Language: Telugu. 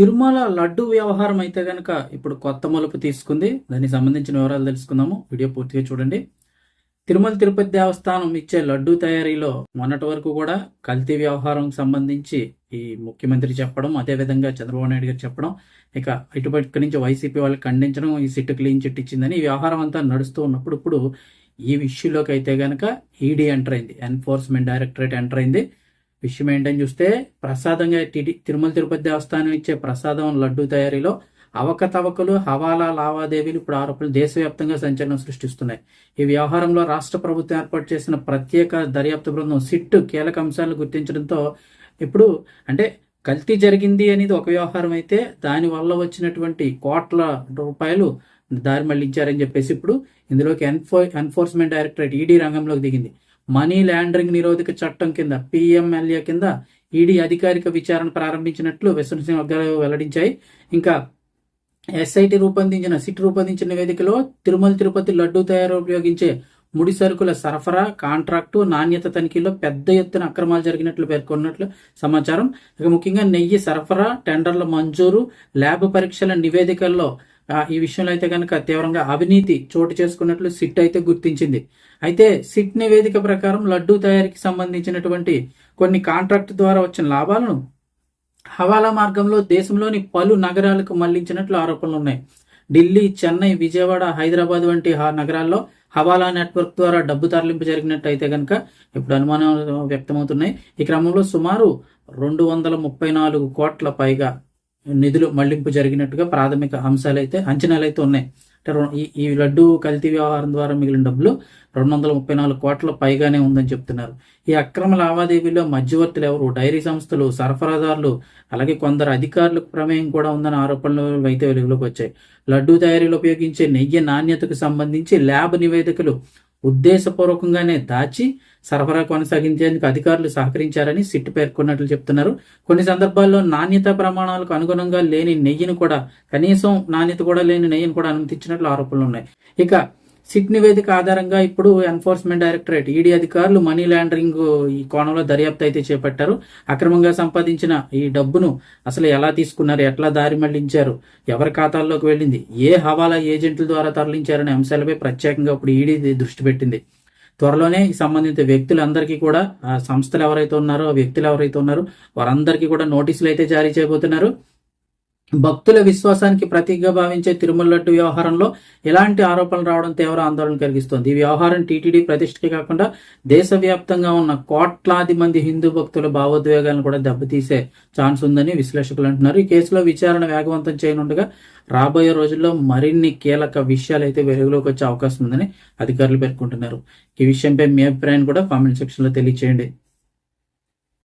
తిరుమల లడ్డు వ్యవహారం అయితే కనుక ఇప్పుడు కొత్త మలుపు తీసుకుంది. దానికి సంబంధించిన వివరాలు తెలుసుకుందాము. వీడియో పూర్తిగా చూడండి. తిరుమల తిరుపతి దేవస్థానం ఇచ్చే లడ్డు తయారీలో మొన్నటి వరకు కూడా కల్తీ వ్యవహారం సంబంధించి ఈ ముఖ్యమంత్రి చెప్పడం అదేవిధంగా చంద్రబాబు నాయుడు గారు చెప్పడం ఇక ఇటుపక్క నుంచి వైసీపీ వాళ్ళకి ఖండించడం ఈ సిట్టు క్లీన్ చిట్ ఇచ్చిందని ఈ వ్యవహారం అంతా నడుస్తూ ఉన్నప్పుడు ఇప్పుడు ఈ ఇష్యూలోకి అయితే కనుక ఈడీ ఎంటర్ అయింది. ఎన్ఫోర్స్మెంట్ డైరెక్టరేట్ ఎంటర్ అయింది. విషయం ఏంటని చూస్తే ప్రసాదంగా టిడి తిరుమల తిరుపతి దేవస్థానం ఇచ్చే ప్రసాదం లడ్డు తయారీలో అవకతవకలు హవాలా లావాదేవీలు ఇప్పుడు ఆరోపణలు దేశవ్యాప్తంగా సంచలనం సృష్టిస్తున్నాయి. ఈ వ్యవహారంలో రాష్ట్ర ప్రభుత్వం ఏర్పాటు చేసిన ప్రత్యేక దర్యాప్తు బృందం సిట్ కీలక అంశాలను గుర్తించడంతో ఇప్పుడు అంటే కల్తీ జరిగింది అనేది ఒక వ్యవహారం అయితే దాని వల్ల వచ్చినటువంటి కోట్ల రూపాయలు దారి మళ్ళించారని చెప్పేసి ఇప్పుడు ఇందులోకి ఎన్ఫో ఎన్ఫోర్స్మెంట్ డైరెక్టరేట్ ఈడీ రంగంలోకి దిగింది. మనీ ల్యాండరింగ్ నిరోధక చట్టం కింద పిఎంఎల్ఏ కింద ఈడీ అధికారిక విచారణ ప్రారంభించినట్లు విశ్వసనీయ వర్గాలు వెల్లడించాయి. ఇంకా ఎస్ఐటి రూపొందించిన సిట్ రూపొందించిన నివేదికలో తిరుమల తిరుపతి లడ్డూ తయారు ఉపయోగించే ముడి సరుకుల సరఫరా కాంట్రాక్టు నాణ్యత తనిఖీలో పెద్ద ఎత్తున అక్రమాలు జరిగినట్లు పేర్కొన్నట్లు సమాచారం. ఇక ముఖ్యంగా నెయ్యి సరఫరా టెండర్ల మంజూరు ల్యాబ్ పరీక్షల నివేదికల్లో ఈ విషయంలో అయితే కనుక తీవ్రంగా అవినీతి చోటు చేసుకున్నట్లు సిట్ అయితే గుర్తించింది. అయితే సిట్ నివేదిక ప్రకారం లడ్డూ తయారీకి సంబంధించినటువంటి కొన్ని కాంట్రాక్ట్ ద్వారా వచ్చిన లాభాలను హవాలా మార్గంలో దేశంలోని పలు నగరాలకు మళ్ళించినట్లు ఆరోపణలు ఉన్నాయి. ఢిల్లీ చెన్నై విజయవాడ హైదరాబాద్ వంటి నగరాల్లో హవాలా నెట్వర్క్ ద్వారా డబ్బు తరలింపు జరిగినట్టు అయితే కనుక ఇప్పుడు అనుమానాలు వ్యక్తమవుతున్నాయి. ఈ క్రమంలో సుమారు రెండు వందల ముప్పై నాలుగు కోట్ల పైగా నిధులు మళ్ళింపు జరిగినట్టుగా ప్రాథమిక అంశాలు అయితే అంచనాలు అయితే ఉన్నాయి. అంటే ఈ ఈ లడ్డు కల్తీ వ్యవహారం ద్వారా మిగిలిన డబ్బులు రెండు వందల ముప్పై నాలుగు కోట్ల పైగానే ఉందని చెప్తున్నారు. ఈ అక్రమ లావాదేవీలో మధ్యవర్తులు ఎవరు? డైరీ సంస్థలు సరఫరాదారులు అలాగే కొందరు అధికారులకు ప్రమేయం కూడా ఉందన్న ఆరోపణలు అయితే వెలుగులోకి వచ్చాయి. లడ్డూ తయారీలో ఉపయోగించే నెయ్యి నాణ్యతకు సంబంధించి ల్యాబ్ నివేదికలు ఉద్దేశపూర్వకంగానే దాచి సరఫరా కొనసాగించేందుకు అధికారులు సహకరించారని సిట్ పేర్కొన్నట్లు చెప్తున్నారు. కొన్ని సందర్భాల్లో నాణ్యత ప్రమాణాలకు అనుగుణంగా లేని నెయ్యిని కూడా కనీసం నాణ్యత కూడా లేని నెయ్యిని కూడా అనుమతించినట్లు ఆరోపణలు ఉన్నాయి. ఇక సిట్ నివేదిక ఆధారంగా ఇప్పుడు ఎన్ఫోర్స్మెంట్ డైరెక్టరేట్ ఈడీ అధికారులు మనీ లాండరింగ్ ఈ కోణంలో దర్యాప్తు అయితే చేపట్టారు. అక్రమంగా సంపాదించిన ఈ డబ్బును అసలు ఎలా తీసుకున్నారు? ఎట్లా దారి మళ్ళించారు? ఎవరి ఖాతాల్లోకి వెళ్ళింది? ఏ హవాలా ఏజెంట్ల ద్వారా తరలించారనే అంశాలపై ప్రత్యేకంగా ఇప్పుడు ఈడీ దృష్టి పెట్టింది. త్వరలోనే సంబంధిత వ్యక్తులందరికీ కూడా ఆ సంస్థలు ఎవరైతే ఉన్నారో ఆ వ్యక్తులు ఎవరైతే ఉన్నారో వారందరికీ కూడా నోటీసులు అయితే జారీ చేయబోతున్నారు. భక్తుల విశ్వాసానికి ప్రతీకగా భావించే తిరుమల లడ్డు వ్యవహారంలో ఎలాంటి ఆరోపణలు రావడం తీవ్ర ఆందోళన కలిగిస్తోంది. ఈ వ్యవహారం టీటీడీ ప్రతిష్టకి కాకుండా దేశవ్యాప్తంగా ఉన్న కోట్లాది మంది హిందూ భక్తుల భావోద్వేగాలను కూడా దెబ్బతీసే ఛాన్స్ ఉందని విశ్లేషకులు అంటున్నారు. ఈ కేసులో విచారణ వేగవంతం చేయనుండగా రాబోయే రోజుల్లో మరిన్ని కీలక విషయాలు అయితే వెలుగులోకి వచ్చే అవకాశం ఉందని అధికారులు పేర్కొంటున్నారు. ఈ విషయంపై మీ అభిప్రాయాన్ని కూడా కామెంట్ సెక్షన్లో తెలియచేయండి.